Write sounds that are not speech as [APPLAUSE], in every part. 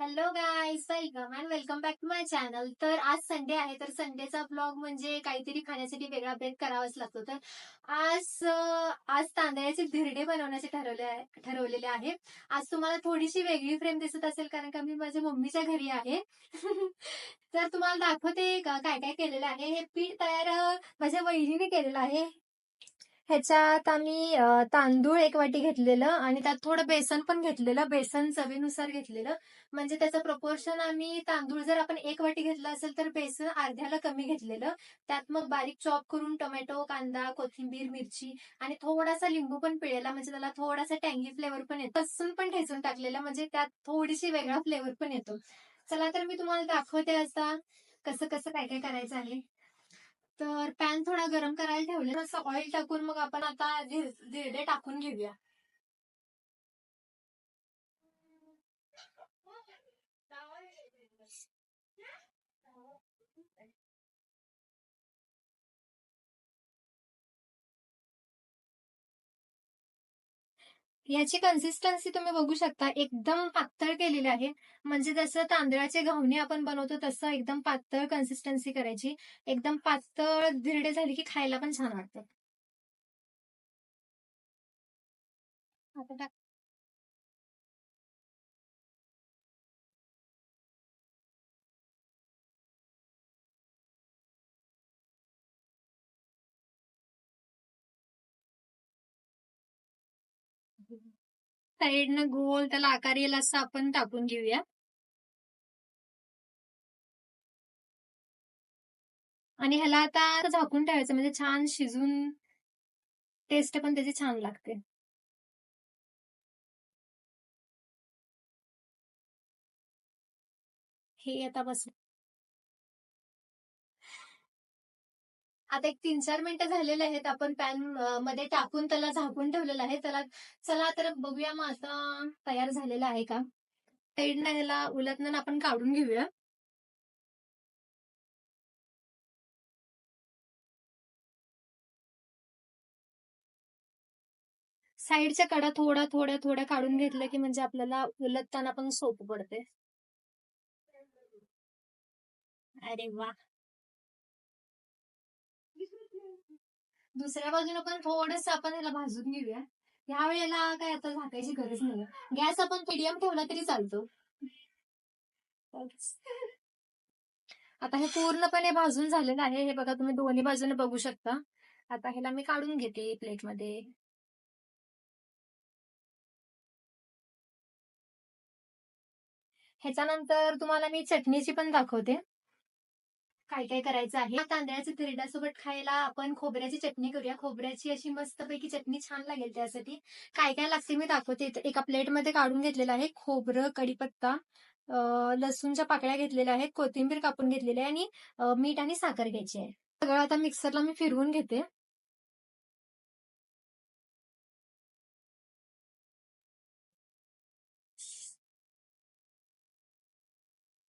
Hello guys welcome and welcome back to my channel तर आज Sunday आहे. तर संडेचा ब्लॉग म्हणजे काहीतरी खाण्यासाठी वेगळा ब्रेक करावाच लागतो. तर आज आज तांदळाचे धिरडे बनवण्याचे ठरवले ठरवलेले आहे. आज तुम्हाला थोडीशी वेगळी फ्रेम दिसत असेल कारण का मी माझ्या मम्मीच्या घरी आहे. [LAUGHS] तर तुम्हाला दाखवते का- काय काय केलेलं आहे. हे पीठ तयार माझ्या वहिनीने केलेलं आहे. ह्याच्यात आम्ही तांदूळ एक वाटी घेतलेलं आणि त्यात थोडं बेसन पण घेतलेलं. बेसन चवीनुसार घेतलेलं. म्हणजे त्याचं प्रपोर्शन आम्ही तांदूळ जर आपण एक वाटी घेतलं असेल तर बेसन अर्ध्याला कमी घेतलेलं. त्यात मग बारीक चॉप करून टोमॅटो कांदा कोथिंबीर मिरची आणि थोडासा लिंबू पण पिळेला म्हणजे त्याला थोडासा टँगी फ्लेवर पण येतो. लसूण पण ठेचून टाकलेलं म्हणजे त्यात थोडीशी वेगळा फ्लेवर पण येतो. चला तर मी तुम्हाला दाखवते आता कसं कसं काय काय करायचं आहे. तर पॅन थोडा गरम करायला ठेवले थोडस ऑइल टाकून मग आपण आता धिर- टाकून घेऊया. याची कन्सिस्टन्सी तुम्ही बघू शकता. एकदम पातळ केलेली आहे. म्हणजे जसं तांदळाचे घावणे आपण बनवतो तसं एकदम पातळ कन्सिस्टन्सी करायची. एकदम पातळ धिरडे झाली की खायला पण छान वाटतं. आता साईडनं गोल त्याला आकार येईल असं आपण टाकून घेऊया. आणि ह्याला आता झाकून ठेवायचं म्हणजे छान शिजून टेस्ट पण त्याची छान लागते. हे आता बस आता एक तीन चार मिनिटं झालेले आहेत. आपण पॅनमध्ये टाकून त्याला झाकून ठेवलेलं आहे. त्याला चला तर बघूया मग आता तयार झालेला आहे का? साईडनं ह्याला उलटनं आपण काढून घेऊया. साईडच्या कडा थोडा थोड्या थोड्या काढून घेतलं की म्हणजे आपल्याला उलटताना पण सोपं पडते अरे वा! दुसऱ्या बाजूने पण थोडस आपण ह्याला भाजून घेऊया. ह्या वेळेला काय आता झाकायची गरज नाही गॅस आपण पीडीएम ठेवला तरी चालतो. आता हे पूर्णपणे भाजून झालेलं आहे. हे बघा तुम्ही दोन्ही बाजूने बघू शकता. आता ह्याला मी काढून घेते प्लेटमध्ये. ह्याच्यानंतर तुम्हाला मी चटणीची पण दाखवते. काय काय करायचं आहे? तांदळाच्या धिरड्यासोबत खायला आपण खोबऱ्याची चटणी करूया. खोबऱ्याची अशी मस्तपैकी चटणी छान लागेल त्यासाठी. काय काय लागते मी दाखवते. एका प्लेटमध्ये काढून घेतलेलं आहे खोबरं कढीपत्ता लसूणच्या पाकळ्या घेतलेल्या आहेत कोथिंबीर कापून घेतलेली आहे आणि मीठ आणि साखर घ्यायची आहे. सगळं आता मिक्सरला मी फिरवून घेते.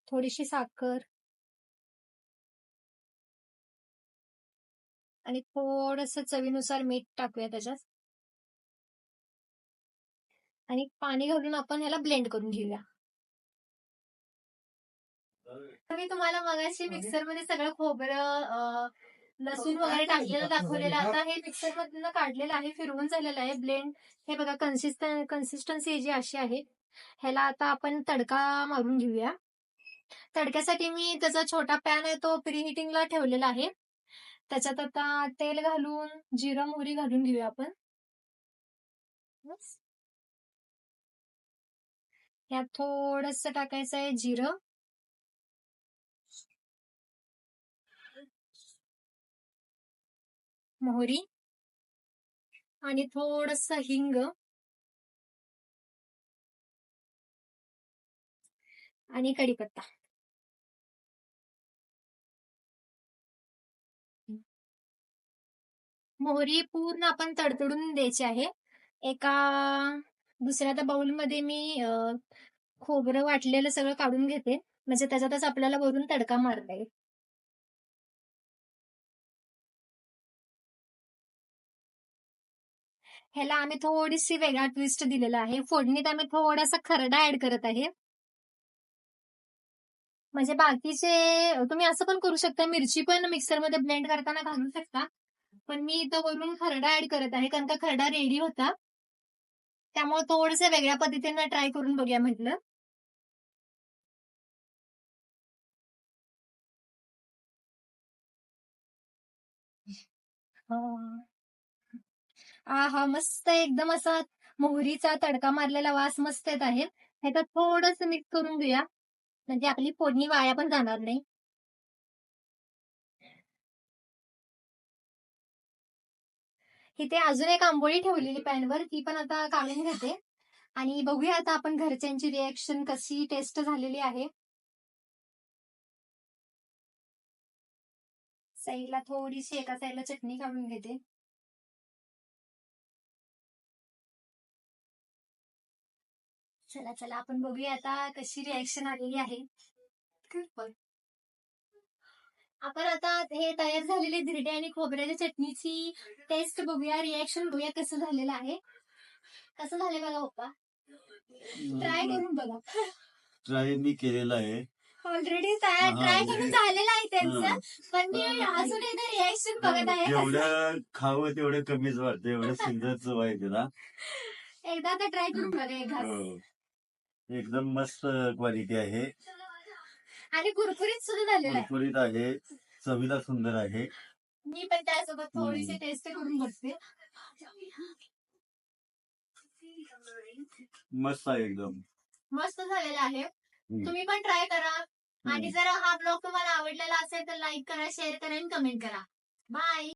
थोडीशी साखर. आणि थोडस चवीनुसार मीठ टाकूया त्याच्यात. आणि पाणी घालून आपण ह्याला ब्लेंड करून घेऊया. तर मी तुम्हाला मगाशी मिक्सरमध्ये सगळं खोबरं लसूण वगैरे टाकलेलं दाखवलेलं आता हे मिक्सर मधनं काढलेलं आहे फिरवून झालेलं आहे. ब्लेंड हे बघा कन्सिस्टन कन्सिस्टन्सी जी अशी आहे ह्याला आता आपण तडका मारून घेऊया. तडक्यासाठी मी त्याचा छोटा पॅन आहे तो प्रीहिटिंगला ठेवलेला आहे. त्याच्यात आता तेल घालून जिरं मोहरी घालून घेऊया आपण. यात थोडस टाकायचं आहे जिरं. मोहरी. आणि थोडस हिंग. आणि कढीपत्ता. मोहरी पूर्ण आपण तडतडून द्यायची आहे. एका दुसऱ्या त्या बाउलमध्ये मी खोबरं वाटलेलं सगळं काढून घेते. म्हणजे त्याच्यातच आपल्याला वरून तडका मारता येईल. ह्याला आम्ही थोडीशी वेगळा ट्विस्ट दिलेला आहे. फोडणीत आम्ही थोडासा खरडा ऍड करत आहे. म्हणजे बाकीचे तुम्ही असं पण करू शकता. मिरची पण मिक्सरमध्ये ब्लेंड करताना घालू शकता. पण मी इथं वरून खरडा ऍड करत आहे कारण का खरडा रेडी होता. त्यामुळे थोडस वेगळ्या पद्धतीने ट्राय करून बघूया म्हटलं. हा. हा मस्त एकदम असा मोहरीचा तडका मारलेला वास मस्त येत आहे. ह्याच्यात थोडस मिक्स करून घेऊया. म्हणजे आपली फोडणी वाया पण जाणार नाही. इथे अजून एक आंबोळी ठेवलेली पॅनवर ती पण आता काढून घेते. आणि बघूया आता आपण घरच्यांची रिएक्शन कशी टेस्ट झालेली आहे. साईडला थोडीशी एका साईडला चटणी काढून घेते. चला चला आपण बघूया आता कशी रिएक्शन आलेली आहे. आपण आता हे तयार झालेले धिरडे आणि खोबऱ्याच्या चटणीची टेस्ट बघूया. रिएक्शन बघूया कसं झालेलं आहे. कसं झालं बघा पप्पा? ट्राय करून बघा. ट्राय मी केलेला आहे. ऑलरेडी ट्राय करून झालेलं आहे. त्यांचं. पण मी अजून एकदा रिएक्शन बघत आहे. जेवढं खावं तेवढं कमीच वाटतं. एवढं सुंदर चव आहे त्याला एकदा आता ट्राय करून बघा. हो. एकदम मस्त क्वालिटी आहे. आणि कुरकुरीत सुद्धा झालेलं आहे. कुरकुरीत आहे चवीला सुंदर आहे. मी पण त्यासोबत थोडीशी टेस्ट करून बघते. मस्त आहे एकदम. मस्त झालेलं आहे. तुम्ही पण ट्राय करा. आणि. जर हा ब्लॉग तुम्हाला आवडलेला असेल तर लाईक करा शेअर करा आणि कमेंट करा. बाय